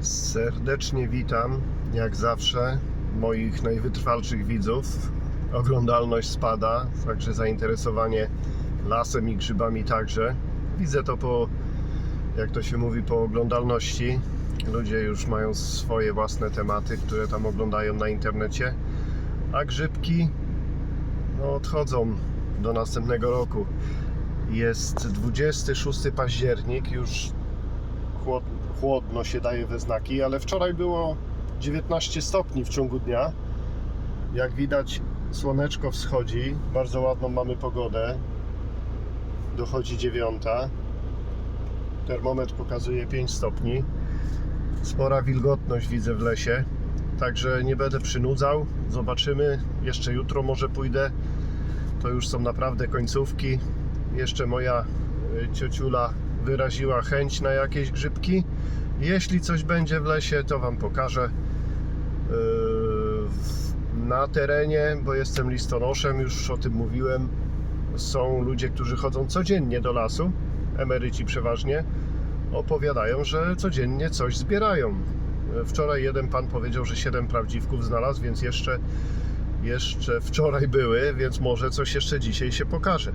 Serdecznie witam, jak zawsze, moich najwytrwalszych widzów. Oglądalność spada, także zainteresowanie lasem i grzybami także. Widzę to po, jak to się mówi, po oglądalności. Ludzie już mają swoje własne tematy, które tam oglądają na internecie, a grzybki no, odchodzą do następnego roku. Jest 26 październik, już chłodno się daje we znaki, ale wczoraj było 19 stopni w ciągu dnia. Jak widać, słoneczko wschodzi, bardzo ładną mamy pogodę. Dochodzi dziewiąta. Termometr pokazuje 5 stopni. Spora wilgotność widzę w lesie, także nie będę przynudzał. Zobaczymy. Jeszcze jutro może pójdę. To już są naprawdę końcówki. Jeszcze moja y, ciociula wyraziła chęć na jakieś grzybki. Jeśli coś będzie w lesie, to Wam pokażę w- na terenie, bo jestem listonoszem, już o tym mówiłem. Są ludzie, którzy chodzą codziennie do lasu, emeryci przeważnie, opowiadają, że codziennie coś zbierają. Wczoraj jeden pan powiedział, że 7 prawdziwków znalazł, więc jeszcze, jeszcze wczoraj były, więc może coś jeszcze dzisiaj się pokaże.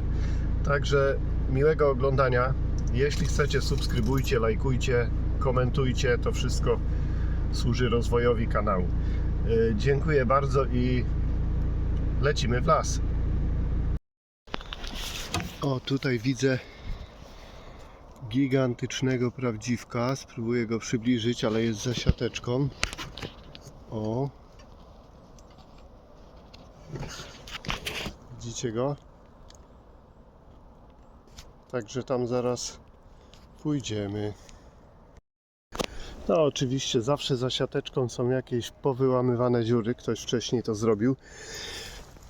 Także miłego oglądania. Jeśli chcecie, subskrybujcie, lajkujcie, komentujcie. To wszystko służy rozwojowi kanału. Yy, Dziękuję bardzo i lecimy w las. O, tutaj widzę gigantycznego prawdziwka. Spróbuję go przybliżyć, ale jest za siateczką. O. Widzicie go? Także tam zaraz pójdziemy. No oczywiście zawsze za siateczką są jakieś powyłamywane dziury. Ktoś wcześniej to zrobił.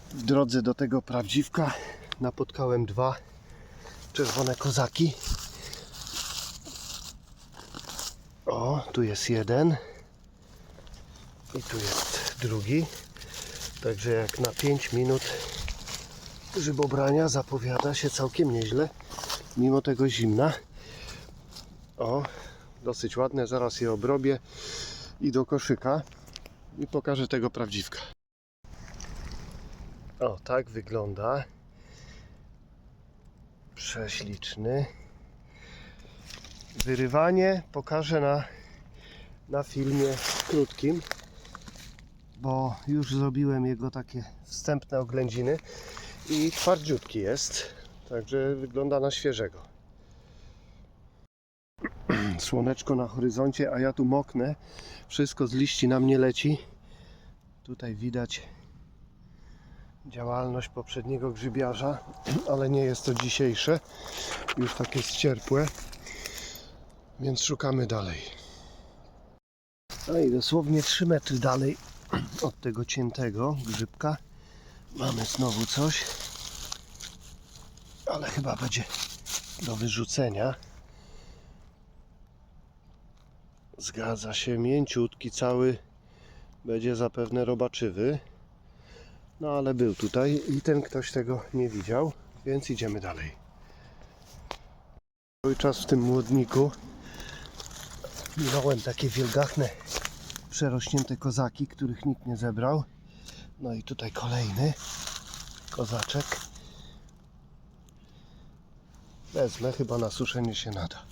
W drodze do tego prawdziwka napotkałem dwa czerwone kozaki. O, tu jest jeden. I tu jest drugi. Także jak na 5 minut grzybobrania zapowiada się całkiem nieźle mimo tego zimna. O, dosyć ładne, zaraz je obrobię i do koszyka i pokażę tego prawdziwka. O, tak wygląda. Prześliczny. Wyrywanie pokażę na, na filmie krótkim, bo już zrobiłem jego takie wstępne oględziny i twardziutki jest. Także wygląda na świeżego. Słoneczko na horyzoncie, a ja tu moknę. Wszystko z liści na mnie leci. Tutaj widać działalność poprzedniego grzybiarza, ale nie jest to dzisiejsze. Już takie ścierpłe. Więc szukamy dalej. No i dosłownie 3 metry dalej od tego ciętego grzybka mamy znowu coś ale chyba będzie do wyrzucenia. Zgadza się, mięciutki cały będzie zapewne robaczywy. No ale był tutaj i ten ktoś tego nie widział, więc idziemy dalej. Cały czas w tym młodniku minąłem takie wielgachne, przerośnięte kozaki, których nikt nie zebrał. No i tutaj kolejny kozaczek. Wezmę, chyba na suszenie się nada.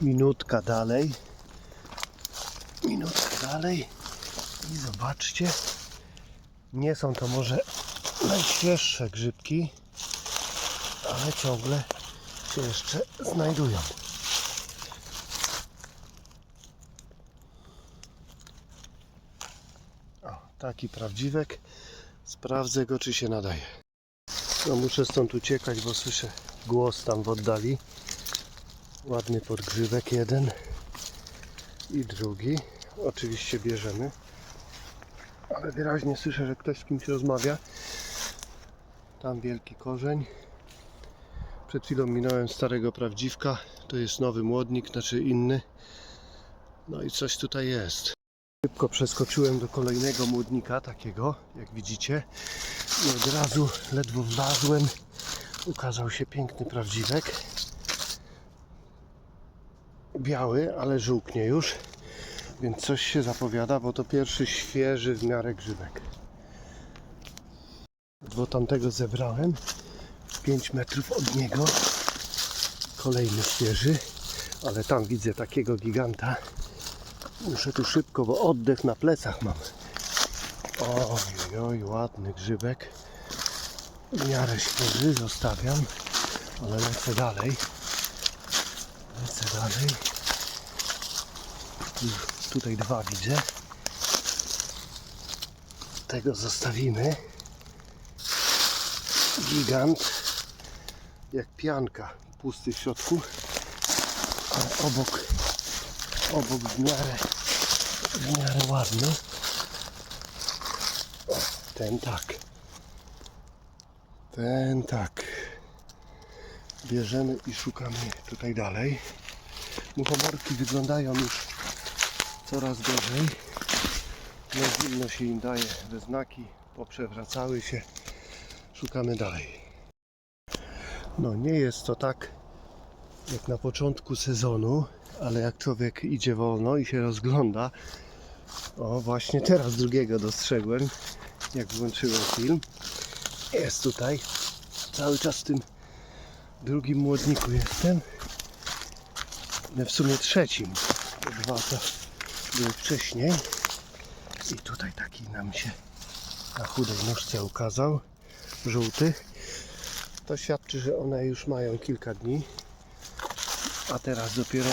Minutka dalej. Minutka dalej. I zobaczcie. Nie są to może najświeższe grzybki, ale ciągle się jeszcze znajdują. O, taki prawdziwek. Sprawdzę go, czy się nadaje. No muszę stąd uciekać, bo słyszę głos tam w oddali. Ładny podgrzywek jeden i drugi. Oczywiście bierzemy. Ale wyraźnie słyszę, że ktoś z kimś rozmawia. Tam wielki korzeń. Przed chwilą minąłem starego prawdziwka. To jest nowy młodnik, znaczy inny. No i coś tutaj jest. Szybko przeskoczyłem do kolejnego młodnika, takiego, jak widzicie. I od razu, ledwo wlazłem, ukazał się piękny prawdziwek. biały, ale żółknie już. Więc coś się zapowiada, bo to pierwszy świeży w miarę grzybek. Bo tamtego zebrałem 5 metrów od niego. Kolejny świeży, ale tam widzę takiego giganta. Muszę tu szybko, bo oddech na plecach mam. Oj, oj, ładny grzybek. W miarę świeży zostawiam, ale lecę dalej. Lecę dalej. Tu- Tutaj dwa widzę. Tego zostawimy. Gigant. Jak pianka. Pusty w środku. Ale obok, obok w miarę, w miarę ten tak. Ten tak. Bierzemy i szukamy tutaj dalej. Muchomorki wyglądają już coraz gorzej. No się im daje we znaki, poprzewracały się. Szukamy dalej. No nie jest to tak jak na początku sezonu, ale jak człowiek idzie wolno i się rozgląda, o właśnie teraz drugiego dostrzegłem, jak włączyłem film. Jest tutaj, cały czas w tym drugim młodniku jestem. No, W sumie trzecim, dwa to były wcześniej. I tutaj taki nam się na chudej nóżce ukazał, żółty. To świadczy, że one już mają kilka dni, a teraz dopiero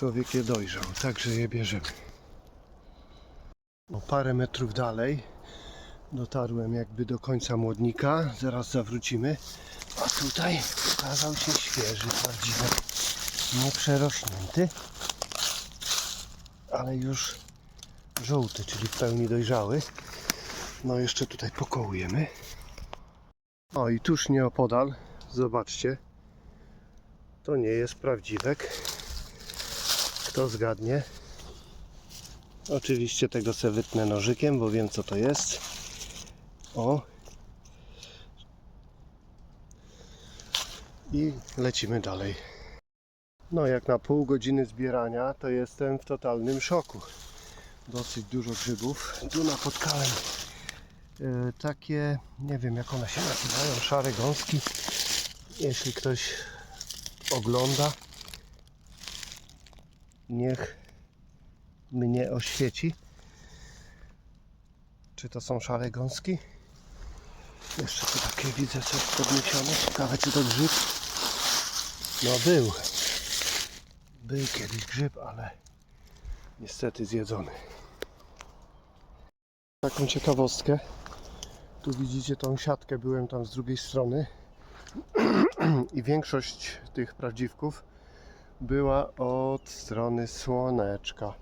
człowiek je dojrzał, także je bierzemy. No, parę metrów dalej dotarłem jakby do końca młodnika, zaraz zawrócimy, a tutaj ukazał się świeży, prawdziwy, nieprzerośnięty, ale już żółty, czyli w pełni dojrzały. No jeszcze tutaj pokołujemy. O i tuż nieopodal, zobaczcie, to nie jest prawdziwek. Kto zgadnie? Oczywiście tego se wytnę nożykiem, bo wiem co to jest. O. I lecimy dalej. No jak na pół godziny zbierania to jestem w totalnym szoku. Dosyć dużo grzybów. Tu napotkałem e, takie, nie wiem jak one się nazywają, szare gąski. Jeśli ktoś ogląda, niech mnie oświeci. Czy to są szare gąski? Jeszcze tu takie widzę coś podniesione. Ciekawe czy to grzyb? No był. Był kiedyś grzyb, ale niestety zjedzony. Taką ciekawostkę. Tu widzicie tą siatkę, byłem tam z drugiej strony i większość tych prawdziwków była od strony słoneczka.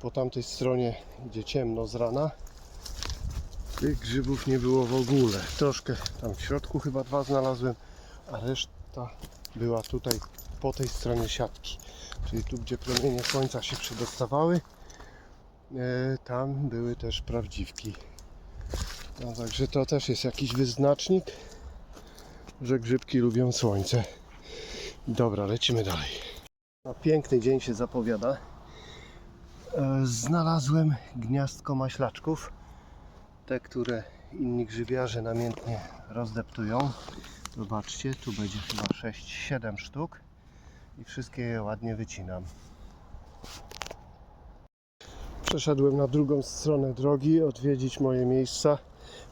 Po tamtej stronie, gdzie ciemno z rana, tych grzybów nie było w ogóle. Troszkę tam w środku chyba dwa znalazłem, a reszta była tutaj po tej stronie siatki. Czyli tu, gdzie promienie słońca się przedostawały, e, tam były też prawdziwki. No, także to też jest jakiś wyznacznik, że grzybki lubią słońce. Dobra, lecimy dalej. Piękny dzień się zapowiada. E, Znalazłem gniazdko maślaczków. Te, które inni grzybiarze namiętnie rozdeptują. Zobaczcie, tu będzie chyba 6-7 sztuk. I wszystkie je ładnie wycinam. Przeszedłem na drugą stronę drogi, odwiedzić moje miejsca.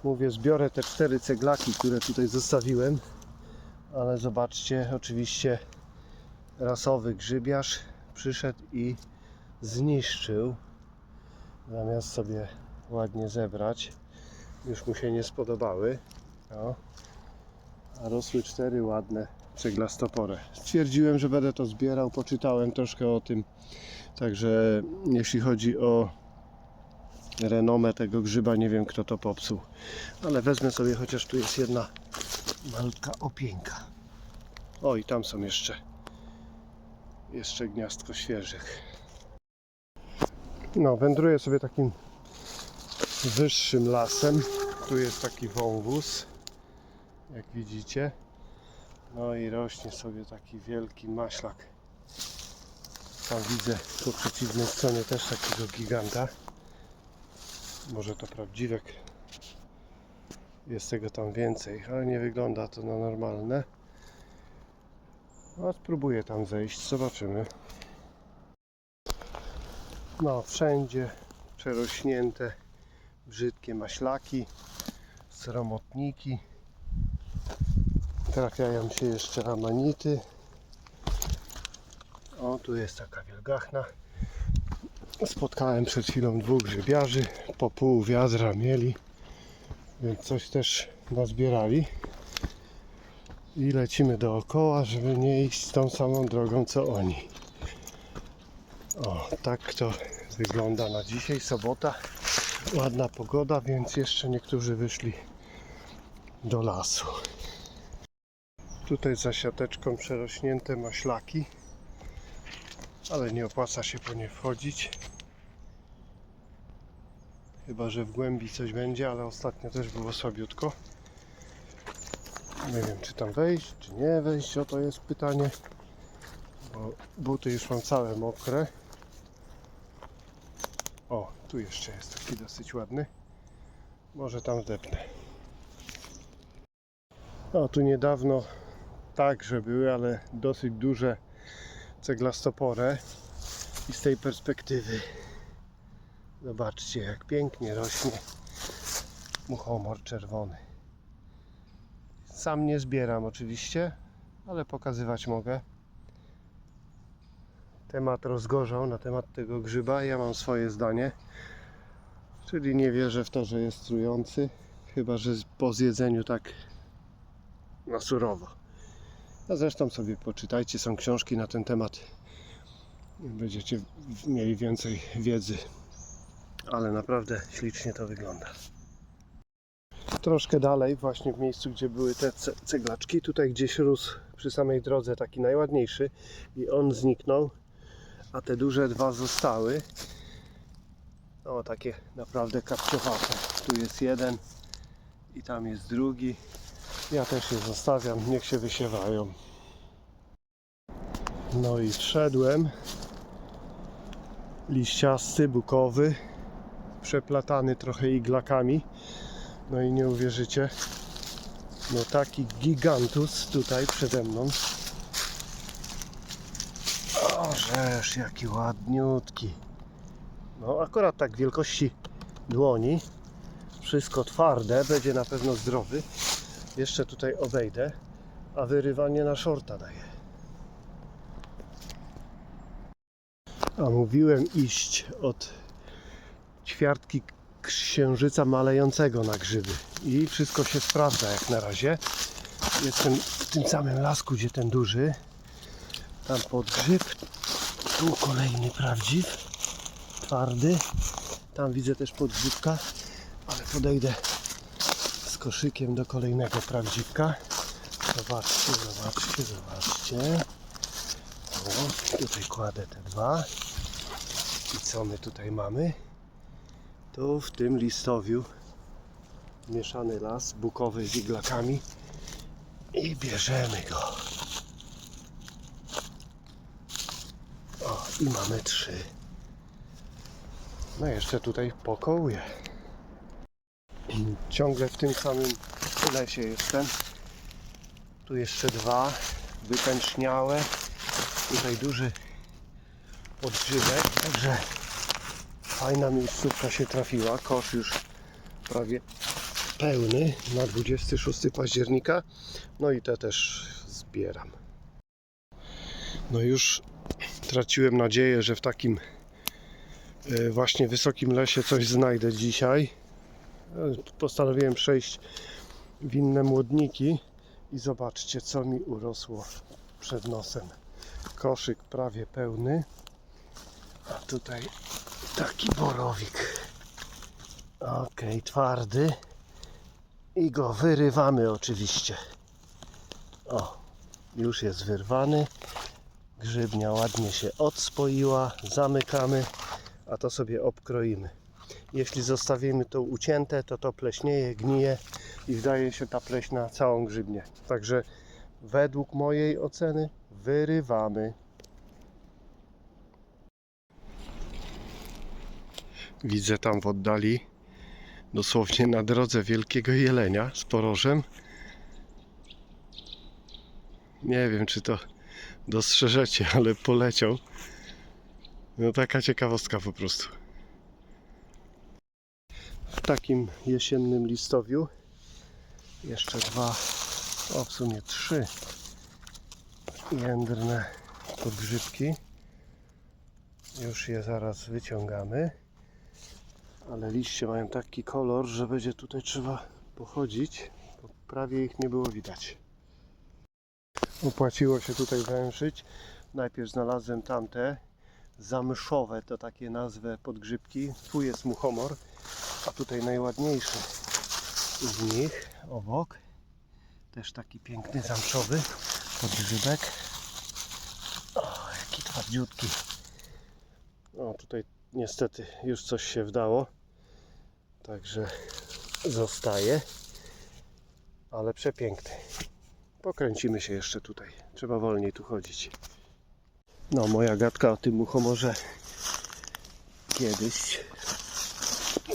Mówię, zbiorę te cztery ceglaki, które tutaj zostawiłem. Ale zobaczcie, oczywiście rasowy grzybiarz przyszedł i zniszczył. Zamiast sobie ładnie zebrać już mu się nie spodobały. No. a rosły cztery ładne ceglastoporę stwierdziłem, że będę to zbierał. Poczytałem troszkę o tym. Także jeśli chodzi o renomę tego grzyba nie wiem kto to popsuł. Ale wezmę sobie chociaż tu jest jedna malutka opieńka o i tam są jeszcze jeszcze gniazdko świeżych. No, wędruję sobie takim wyższym lasem. Tu jest taki wąwóz, jak widzicie. No i rośnie sobie taki wielki maślak. Tam widzę po przeciwnej stronie też takiego giganta. Może to prawdziwek. Jest tego tam więcej, ale nie wygląda to na normalne. A spróbuję tam zejść, zobaczymy. No, wszędzie przerośnięte brzydkie maślaki, sromotniki. Trafiają się jeszcze amanity. O, tu jest taka wielgachna. Spotkałem przed chwilą dwóch grzybiarzy. Po pół wiadra mieli, więc coś też nazbierali. I lecimy dookoła, żeby nie iść tą samą drogą co oni. O, tak to wygląda na dzisiaj, sobota. Ładna pogoda, więc jeszcze niektórzy wyszli do lasu. Tutaj za siateczką przerośnięte maślaki, ale nie opłaca się po nie wchodzić. Chyba, że w głębi coś będzie, ale ostatnio też było słabiutko. Nie wiem, czy tam wejść, czy nie wejść, o to jest pytanie. Bo buty już mam całe mokre. O, tu jeszcze jest taki dosyć ładny. Może tam zdepnę. O, tu niedawno także były, ale dosyć duże ceglastopore. I z tej perspektywy zobaczcie, jak pięknie rośnie muchomor czerwony. Sam nie zbieram oczywiście, ale pokazywać mogę. Temat rozgorzał na temat tego grzyba. Ja mam swoje zdanie. Czyli nie wierzę w to, że jest trujący. Chyba, że po zjedzeniu tak na surowo. A zresztą sobie poczytajcie, są książki na ten temat. Będziecie mieli więcej wiedzy. Ale naprawdę ślicznie to wygląda. Troszkę dalej, właśnie w miejscu, gdzie były te ce- ceglaczki, tutaj gdzieś rósł przy samej drodze taki najładniejszy i on zniknął, a te duże dwa zostały. O, takie naprawdę kapciowate. Tu jest jeden i tam jest drugi. Ja też je zostawiam, niech się wysiewają. No i wszedłem. Liściasty, bukowy, przeplatany trochę iglakami. No i nie uwierzycie, no taki gigantus tutaj przede mną. O, żeż, jaki ładniutki. No akurat tak wielkości dłoni. Wszystko twarde, będzie na pewno zdrowy. Jeszcze tutaj obejdę, a wyrywanie na shorta daje. A mówiłem iść od ćwiartki księżyca malejącego na grzyby. I wszystko się sprawdza jak na razie. Jestem w tym samym lasku, gdzie ten duży. Tam podgrzyb. Tu kolejny prawdziw. Twardy. Tam widzę też podgrzybka. Ale podejdę z koszykiem do kolejnego prawdziwka. Zobaczcie, zobaczcie, zobaczcie. O, tutaj kładę te dwa. I co my tutaj mamy? Tu w tym listowiu mieszany las bukowy z iglakami i bierzemy go. O, i mamy trzy. No jeszcze tutaj pokołuję. Ciągle w tym samym lesie jestem. Tu jeszcze dwa wypęczniałe. Tutaj duży podgrzybek, także Fajna miejscówka się trafiła. Kosz już prawie pełny na 26 października. No i te też zbieram. No już traciłem nadzieję, że w takim e, właśnie wysokim lesie coś znajdę dzisiaj. E, Postanowiłem przejść w inne młodniki i zobaczcie co mi urosło przed nosem. Koszyk prawie pełny. A tutaj taki borowik. Ok, twardy. I go wyrywamy oczywiście. O, już jest wyrwany. Grzybnia ładnie się odspoiła. Zamykamy, a to sobie obkroimy. Jeśli zostawimy to ucięte, to to pleśnieje, gnije i wdaje się ta pleśń na całą grzybnię. Także według mojej oceny wyrywamy. Widzę tam w oddali, dosłownie na drodze wielkiego jelenia z porożem. Nie wiem, czy to dostrzeżecie, ale poleciał. No taka ciekawostka po prostu. W takim jesiennym listowiu jeszcze dwa, o w sumie trzy jędrne podgrzybki. Już je zaraz wyciągamy. Ale liście mają taki kolor, że będzie tutaj trzeba pochodzić, bo prawie ich nie było widać. Opłaciło się tutaj węszyć. Najpierw znalazłem tamte zamyszowe, to takie nazwę podgrzybki. Tu jest muchomor, a tutaj najładniejszy z nich obok. Też taki piękny zamszowy podgrzybek. O, jaki twardziutki. O, tutaj niestety już coś się wdało. Także zostaje. Ale przepiękny. Pokręcimy się jeszcze tutaj. Trzeba wolniej tu chodzić. No, moja gadka o tym muchomorze kiedyś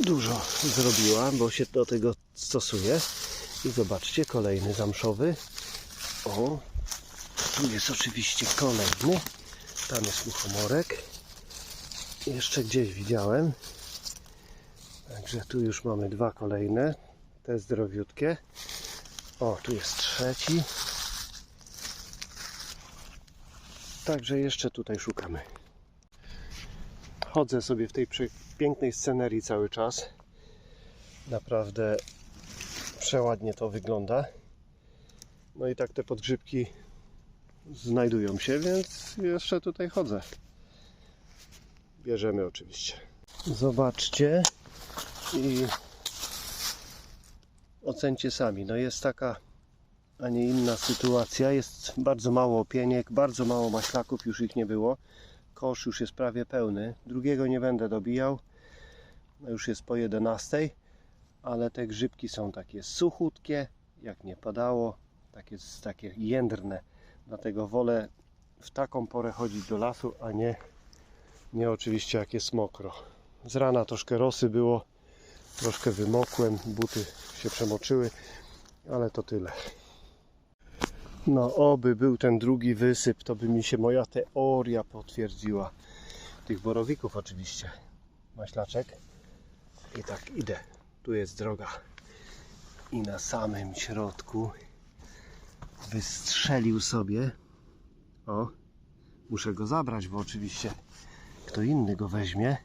dużo zrobiła, bo się do tego stosuje. I zobaczcie, kolejny zamszowy. O, tu jest oczywiście kolejny. Tam jest muchomorek. Jeszcze gdzieś widziałem. Także tu już mamy dwa kolejne. Te zdrowiutkie. O, tu jest trzeci. Także jeszcze tutaj szukamy. Chodzę sobie w tej pięknej scenerii cały czas. Naprawdę przeładnie to wygląda. No i tak te podgrzybki znajdują się, więc jeszcze tutaj chodzę. Bierzemy oczywiście. Zobaczcie i ocencie sami. No jest taka, a nie inna sytuacja. Jest bardzo mało opieniek, bardzo mało maślaków, już ich nie było. Kosz już jest prawie pełny. Drugiego nie będę dobijał. No już jest po 11, ale te grzybki są takie suchutkie, jak nie padało, takie, takie jędrne. Dlatego wolę w taką porę chodzić do lasu, a nie, nie oczywiście jak jest mokro. Z rana troszkę rosy było, troszkę wymokłem, buty się przemoczyły, ale to tyle. No, oby był ten drugi wysyp, to by mi się moja teoria potwierdziła. Tych borowików oczywiście. Maślaczek. I tak idę. Tu jest droga. I na samym środku wystrzelił sobie. O, muszę go zabrać, bo oczywiście kto inny go weźmie.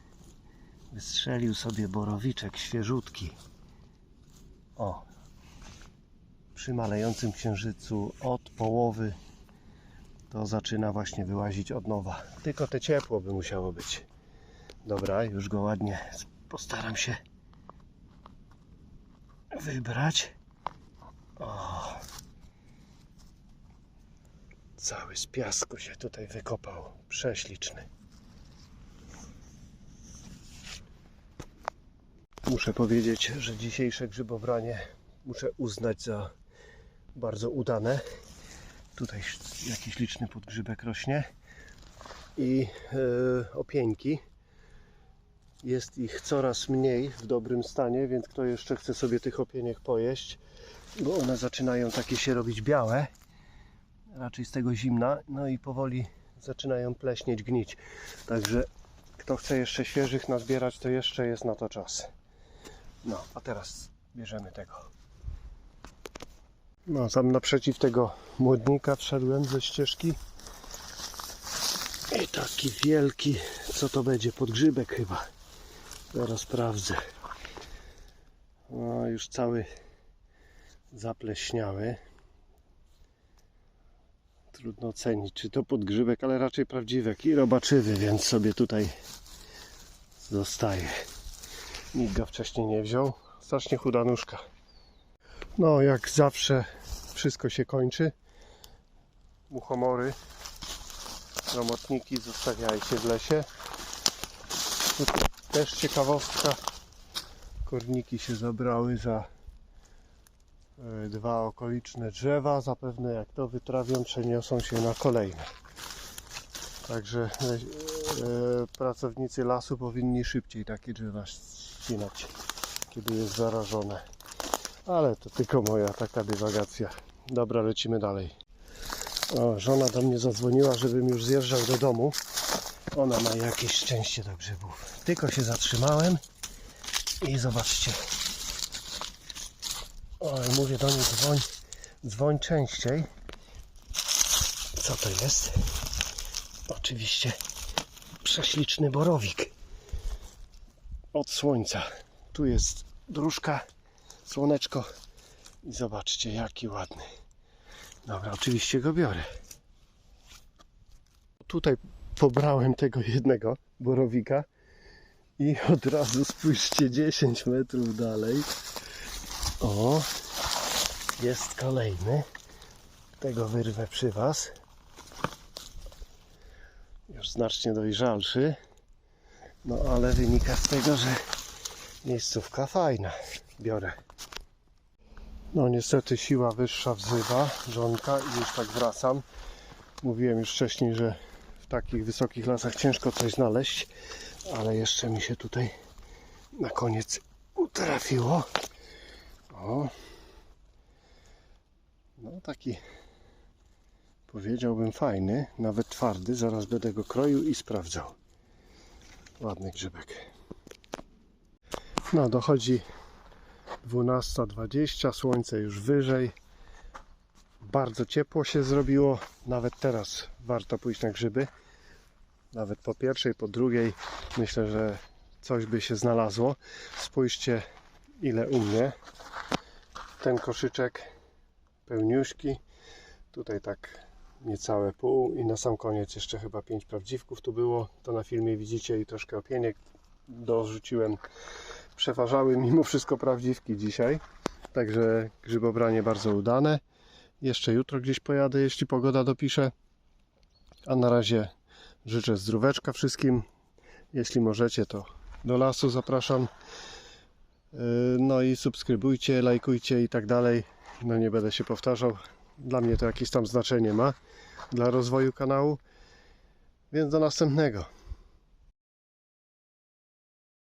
Wystrzelił sobie borowiczek świeżutki. O, przy malejącym księżycu od połowy to zaczyna właśnie wyłazić od nowa. Tylko te ciepło by musiało być. Dobra, już go ładnie postaram się wybrać. O. Cały z piasku się tutaj wykopał. Prześliczny. Muszę powiedzieć, że dzisiejsze grzybobranie muszę uznać za bardzo udane. Tutaj jakiś liczny podgrzybek rośnie i e, opieńki. Jest ich coraz mniej w dobrym stanie, więc kto jeszcze chce sobie tych opieniek pojeść, bo one zaczynają takie się robić białe, raczej z tego zimna, no i powoli zaczynają pleśnieć, gnić. Także kto chce jeszcze świeżych nazbierać, to jeszcze jest na to czas. No, a teraz bierzemy tego. No, tam naprzeciw tego młodnika wszedłem ze ścieżki. I taki wielki, co to będzie? Podgrzybek chyba. Zaraz sprawdzę. No, już cały zapleśniały. Trudno ocenić, czy to podgrzybek, ale raczej prawdziwek i robaczywy, więc sobie tutaj zostaje. Nikt go wcześniej nie wziął. Strasznie chuda nóżka. No, jak zawsze wszystko się kończy. Muchomory, robotniki zostawiajcie w lesie. No to też ciekawostka. Korniki się zabrały za e, dwa okoliczne drzewa. Zapewne jak to wytrawią, przeniosą się na kolejne. Także e, pracownicy lasu powinni szybciej takie drzewa ścinać, kiedy jest zarażone. Ale to tylko moja taka dywagacja. Dobra, lecimy dalej. O, żona do mnie zadzwoniła, żebym już zjeżdżał do domu. Ona ma jakieś szczęście do grzybów. Tylko się zatrzymałem i zobaczcie. Oj, mówię do niej dzwoń, dzwoń częściej. Co to jest? Oczywiście prześliczny borowik od słońca. Tu jest dróżka, słoneczko i zobaczcie jaki ładny. Dobra, oczywiście go biorę. Tutaj pobrałem tego jednego borowika i od razu spójrzcie 10 metrów dalej. O, jest kolejny. Tego wyrwę przy Was. Już znacznie dojrzalszy. No ale wynika z tego, że miejscówka fajna. Biorę. No niestety siła wyższa wzywa żonka i już tak wracam. Mówiłem już wcześniej, że w takich wysokich lasach ciężko coś znaleźć, ale jeszcze mi się tutaj na koniec utrafiło. O. No taki powiedziałbym fajny, nawet twardy. Zaraz będę go kroił i sprawdzał. Ładny grzybek. No dochodzi 12.20, słońce już wyżej. Bardzo ciepło się zrobiło. Nawet teraz warto pójść na grzyby. Nawet po pierwszej, po drugiej myślę, że coś by się znalazło. Spójrzcie ile u mnie. Ten koszyczek pełniuśki. Tutaj tak niecałe pół i na sam koniec jeszcze chyba pięć prawdziwków tu było. To na filmie widzicie i troszkę opieniek dorzuciłem. Przeważały mimo wszystko prawdziwki dzisiaj. Także grzybobranie bardzo udane. Jeszcze jutro gdzieś pojadę, jeśli pogoda dopisze. A na razie życzę zdróweczka wszystkim. Jeśli możecie, to do lasu zapraszam. Yy, No i subskrybujcie, lajkujcie i tak dalej. No nie będę się powtarzał. Dla mnie to jakieś tam znaczenie ma dla rozwoju kanału. Więc do następnego.